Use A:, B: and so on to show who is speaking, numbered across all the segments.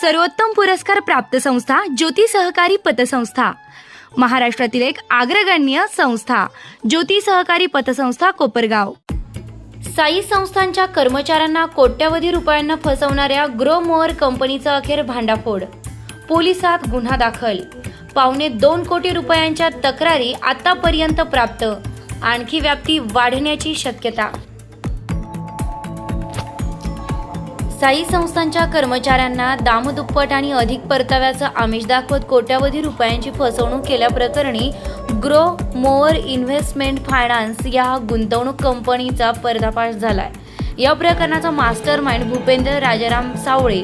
A: सर्वोत्तम पुरस्कार प्राप्त संस्था ज्योती सहकारी पतसंस्था. महाराष्ट्रातील एक अग्रगण्य संस्था ज्योती सहकारी पतसंस्था कोपरगाव. साई संस्थांच्या कर्मचाऱ्यांना कोट्यवधी रुपयांना फसवणाऱ्या ग्रो मोअर कंपनीचा अखेर भांडाफोड. पोलिसात गुन्हा दाखल. पावणे दोन कोटी रुपयांच्या तक्रारी आतापर्यंत प्राप्त. आणखी व्याप्ती वाढण्याची शक्यता. साई संस्थांच्या कर्मचाऱ्यांना दामदुप्पट आणि अधिक परताव्याचं आमिष दाखवत कोट्यावधी रुपयांची फसवणूक केल्याप्रकरणी ग्रो मोअर इन्व्हेस्टमेंट फायनान्स या गुंतवणूक कंपनीचा पर्दाफाश झालाय. या प्रकरणाचा मास्टर माइंड भूपेंद्र राजाराम सावळे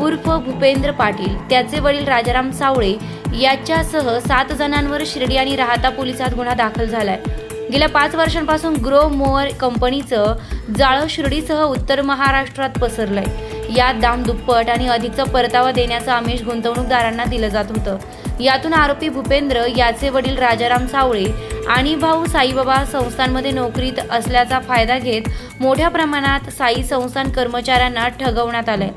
A: उर्फ भूपेंद्र पाटील त्याचे वडील राजाराम सावळे याच्यासह सात जणांवर शिर्डी आणि राहता पोलिसात गुन्हा दाखल झालाय. गेल्या पाच वर्षांपासून ग्रो मोअर कंपनीचं जाळं शिर्डीसह उत्तर महाराष्ट्रात पसरलंय. यात दाम दुप्पट आणि अधिकचा परतावा देण्याचं आमिष गुंतवणूकदारांना दिलं जात होतं. यातून आरोपी भूपेंद्र याचे वडील राजाराम सावळे आणि भाऊ साईबाबा संस्थांमध्ये नोकरीत असल्याचा फायदा घेत मोठ्या प्रमाणात साई संस्थान कर्मचाऱ्यांना ठगवण्यात आलंय.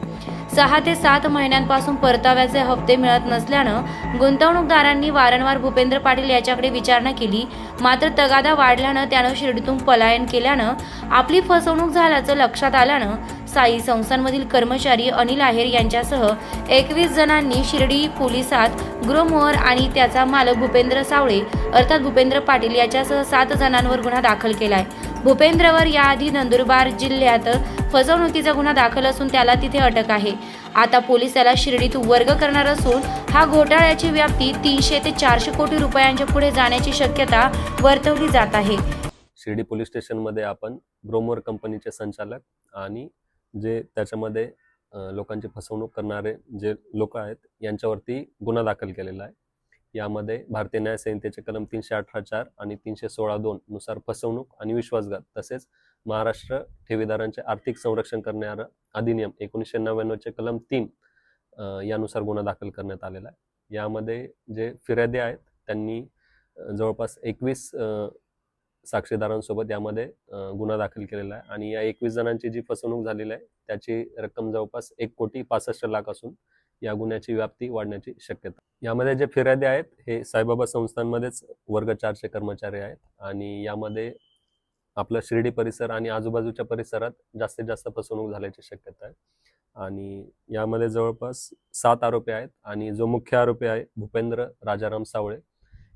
A: सहा ते सात महिन्यांपासून परताव्याचे हप्ते मिळत नसल्यानं गुंतवणूकदारांनी वारंवार भूपेंद्र पाटील याच्याकडे विचारणा केली. मात्र तगादा वाढल्यानं त्यानं शिर्डीतून पलायन केल्यानं आपली फसवणूक झाल्याचं लक्षात आल्यानं साई संस्थांमधील कर्मचारी अनिल आहेर यांच्यासह एकवीस जणांनी शिर्डी पोलिसात गृहमोहर आणि त्याचा मालक भूपेंद्र सावळे अर्थात भूपेंद्र पाटील याच्यासह सात जणांवर गुन्हा दाखल केलाय. भूपेंद्रवर याआधी नंदुरबार जिल्ह्यात फसवणुकीचा गुन्हा दाखल असून त्याला तिथे अटक आहे. आता पोलीस त्याला शिर्डीत वर्ग करणार असून हा घोटाळ्याची व्याप्ती तीनशे ते चारशे कोटी रुपयांच्या पुढे जाण्याची शक्यता वर्तवली जात आहे.
B: शिर्डी पोलीस स्टेशनमध्ये आपण ब्रोमोर कंपनीचे संचालक आणि जे त्याच्यामध्ये लोकांची फसवणूक करणारे जे लोक आहेत यांच्यावरती गुन्हा दाखल केलेला आहे. यामध्ये भारतीय न्याय संहितेचे कलम तीनशे अठरा चार आणि तीनशे सोळा दोन नुसार फसवणूक आणि विश्वासघात तसेच महाराष्ट्र ठेवीदारांचे आर्थिक संरक्षण करणारा अधिनियम एकोणीसशे नव्याण्णवचे कलम तीन यानुसार गुन्हा दाखल करण्यात आलेला आहे. यामध्ये जे फिर्यादी आहेत त्यांनी जवळपास एकवीस साक्षीदारांसोबत यामध्ये गुन्हा दाखल केलेला आहे. आणि या एकवीस जणांची जी फसवणूक झालेली आहे त्याची रक्कम जवळपास एक कोटी पासष्ट लाख असून या गुन्ह्याची व्याप्ती वाढण्याची शक्यता यामध्ये जे फिर्यादी आहेत हे साईबाबा संस्थांमध्येच वर्ग चारशे कर्मचारी आहेत. आणि यामध्ये आपला शिर्डी परिसर आणि आजूबाजूच्या परिसरात जास्तीत जास्त फसवणूक झाल्याची शक्यता आहे. आणि यामध्ये जवळपास सात आरोपी आहेत आणि जो मुख्य आरोपी आहे भूपेंद्र राजाराम सावळे.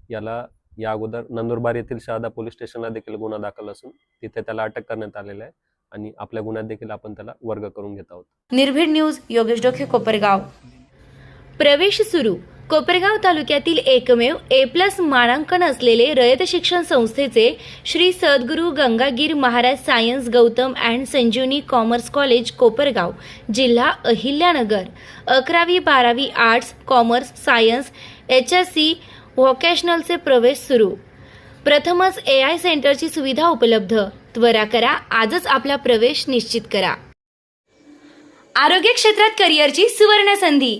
B: याला या अगोदर नंदुरबार येथील शहादा पोलीस स्टेशनला देखील गुन्हा दाखल असून तिथे त्याला अटक करण्यात आलेला आहे आणि आपल्या गुन्ह्यात देखील आपण त्याला वर्ग करून घेत आहोत.
A: निर्भीड न्यूज योगेश डोखे कोपरगाव. प्रवेश सुरू. कोपरगाव तालुक्यातील एकमेव ए प्लस मानांकन असलेले रयत शिक्षण संस्थेचे Shri Sadguru Gangagir Maharaj science Gautam and Sanjivani commerce college Kopargaon जिल्हा अहिल्यानगर. अकरावी बारावी arts commerce science H S C व्होकेशनलचे प्रवेश सुरू. प्रथमच ए आय सेंटरची सुविधा उपलब्ध. त्वरा करा आजच आपला प्रवेश निश्चित करा. आरोग्य क्षेत्रात करिअरची सुवर्ण संधी.